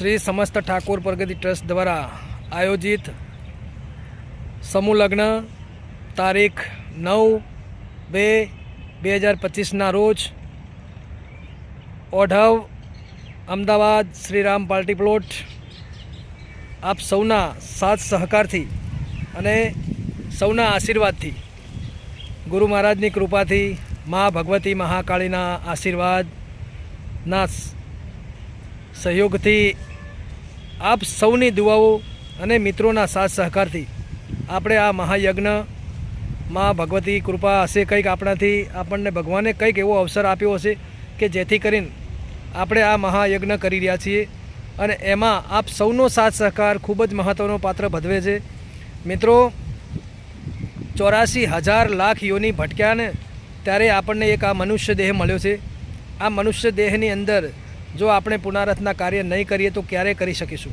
શ્રી સમસ્ત ઠાકોર પ્રગતિ ટ્રસ્ટ દ્વારા આયોજિત સમૂહ લગ્ન તારીખ નવ બે બે હજાર પચીસના રોજ ઓઢવ, અમદાવાદ, શ્રીરામ પાર્ટી પ્લોટ. આપ સૌના સાથ સહકારથી અને સૌના આશીર્વાદથી, ગુરુ મહારાજની કૃપાથી, મા ભગવતી મહાકાળીના આશીર્વાદના સહયોગથી આપ સૌની દુઆઓ અને મિત્રોના સાથ સહકારથી આપણે આ મહાયજ્ઞ, માં ભગવતી કૃપા હશે કંઈક આપણાથી, આપણને ભગવાને કંઈક એવો અવસર આપ્યો હશે કે જેથી કરીને આપણે આ મહાયજ્ઞ કરી રહ્યા છીએ અને એમાં આપ સૌનો સાથ સહકાર ખૂબ જ મહત્ત્વનો પાત્ર ભજવે છે. મિત્રો, ચોરાસી હજાર લાખ યોની ભટક્યાને ત્યારે આપણને એક આ મનુષ્ય દેહ મળ્યો છે. આ મનુષ્ય દેહની અંદર જો આપણે પુનરાથના કાર્ય નહીં કરીએ તો ક્યારે કરી શકીશું?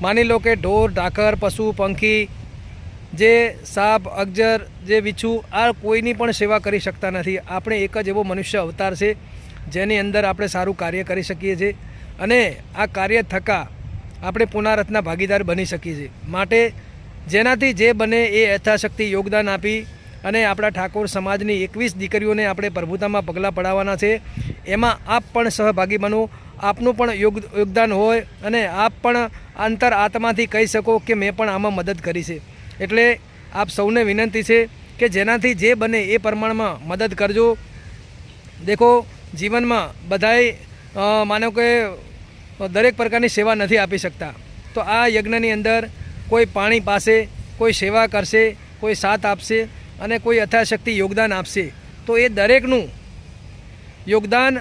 માની લો કે ઢોર, ઢાકર, પશુ, પંખી, જે સાપ, અગજર, જે વિછું આ કોઈની પણ સેવા કરી શકતા નથી. આપણે એક જ એવો મનુષ્ય અવતાર છે, જેની અંદર આપણે સારું કાર્ય કરી શકીએ છીએ અને આ કાર્ય થકા આપણે પુનરાથના ભાગીદાર બની શકીએ છીએ. માટે જેનાથી જે બને એ યથાશક્તિ યોગદાન આપી અને આપણા ઠાકોર સમાજની એકવીસ દીકરીઓને આપણે પ્રભુતામાં પગલાં પડાવવાના છે. એમાં આપ પણ સહભાગી બનો. આપનું પણ યોગ, યોગદાન હોય અને આપ પણ અંતર આત્માથી કહી શકો કે મેં પણ આમાં મદદ કરી છે. એટલે આપ સૌને વિનંતી છે કે જેનાથી જે બને એ પ્રમાણમાં મદદ કરજો. દેખો, જીવનમાં બધાય માનો કે દરેક પ્રકારની સેવા નથી આપી શકતા. તો આ યજ્ઞની અંદર કોઈ પાણી પાસે કોઈ સેવા કરશે, કોઈ સાથ આપશે અને કોઈ યથાશક્તિ યોગદાન આપશે, તો એ દરેકનું યોગદાન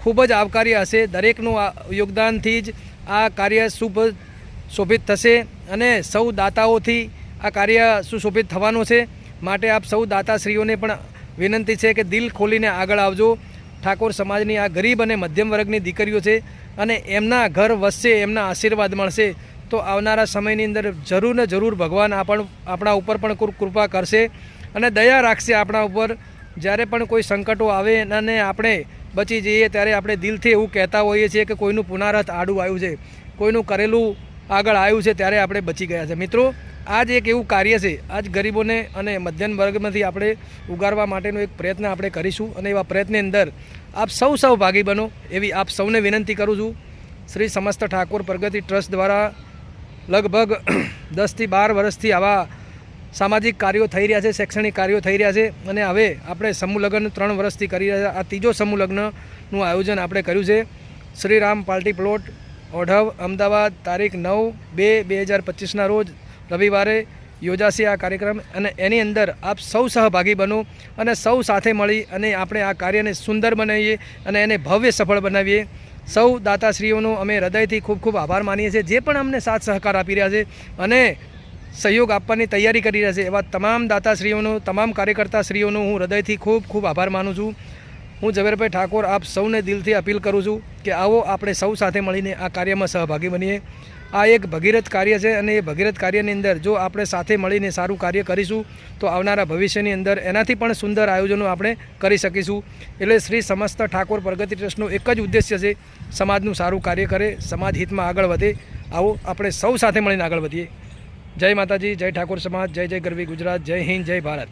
ખૂબ જ આવકાર્ય હશે. દરેકનું યોગદાનથી જ આ કાર્ય શુભ શોભિત થશે અને સૌ દાતાઓથી આ કાર્ય સુશોભિત થવાનું છે. માટે આપ સૌ દાતાશ્રીઓને પણ વિનંતી છે કે દિલ ખોલીને આગળ આવજો. ઠાકોર સમાજની આ ગરીબ અને મધ્યમ વર્ગની દીકરીઓ છે અને એમના ઘર વસશે, એમના આશીર્વાદ મળશે, તો આવનારા સમયની અંદર જરૂર ને જરૂર ભગવાન આપણ, આપણા ઉપર પણ કૃપા કરશે. અને દયા રાખશે આપણા ઉપર. જ્યારે પણ કોઈ સંકટો આવે અને આપણે બચી જઈએ, ત્યારે આપણે દિલથી એવું કહેતા હોઈએ છીએ કે કોઈનું પુનરાથ આડું આવ્યું છે, કોઈનું કરેલું આગળ આવ્યું છે, ત્યારે આપણે બચી ગયા છે. મિત્રો આ જ એક એવું કાર્ય છે. આજ ગરીબોને અને મધ્યમ વર્ગમાંથી આપણે ઉગારવા માટેનો એક પ્રયત્ન આપણે કરીશું અને એવા પ્રયત્નની અંદર આપ સૌ સૌ ભાગી બનો. એવી આપ સૌને વિનંતી કરું છું. શ્રી સમસ્ત ઠાકોર પ્રગતિ ટ્રસ્ટ દ્વારા લગભગ દસથી બાર વર્ષથી આવા સામાજિક કાર્યો થઈ રહ્યા છે, શૈક્ષણિક કાર્યો થઈ રહ્યા છે અને હવે આપણે સમૂહ ત્રણ વર્ષથી કરી રહ્યા આ ત્રીજો સમૂહ લગ્નનું આયોજન આપણે કર્યું છે. શ્રીરામ પાર્ટી પ્લોટ, ઓઢવ, અમદાવાદ, તારીખ નવ બે બે હજાર પચીસના રોજ રવિવારે યોજાશે આ કાર્યક્રમ અને એની અંદર આપ સૌ સહભાગી બનો અને સૌ સાથે મળી અને આપણે આ કાર્યને સુંદર બનાવીએ અને એને ભવ્ય સફળ બનાવીએ. સૌ દાતાશ્રીઓનો અમે હૃદયથી ખૂબ ખૂબ આભાર માનીએ છીએ, જે પણ અમને સાથ સહકાર આપી રહ્યા છે અને સહયોગ આપવાની તૈયારી કરી રહ્યા છે. એવા તમામ દાતાશ્રીઓનો, તમામ કાર્યકર્તાશ્રીઓનો હું હૃદયથી ખૂબ ખૂબ આભાર માનું છું. હું ઝવેરભાઈ ઠાકોર આપ સૌને દિલથી અપીલ કરું છું કે આવો આપણે સૌ સાથે મળીને આ કાર્યમાં સહભાગી બનીએ. આ એક ભગીરથ કાર્ય છે અને એ ભગીરથ કાર્યની અંદર જો આપણે સાથે મળીને સારું કાર્ય કરીશું, તો આવનારા ભવિષ્યની અંદર એનાથી પણ સુંદર આયોજનો આપણે કરી શકીશું. એટલે શ્રી સમસ્ત ઠાકોર પ્રગતિ ટ્રસ્ટનો એક જ ઉદ્દેશ્ય છે, સમાજનું સારું કાર્ય કરે, સમાજ હિતમાં આગળ વધે. આવો આપણે સૌ સાથે મળીને આગળ વધીએ. જય માતાજી જય ઠાકોર સમાજ જય જય ગરવી ગુજરાત જય હિન્દ જય ભારત.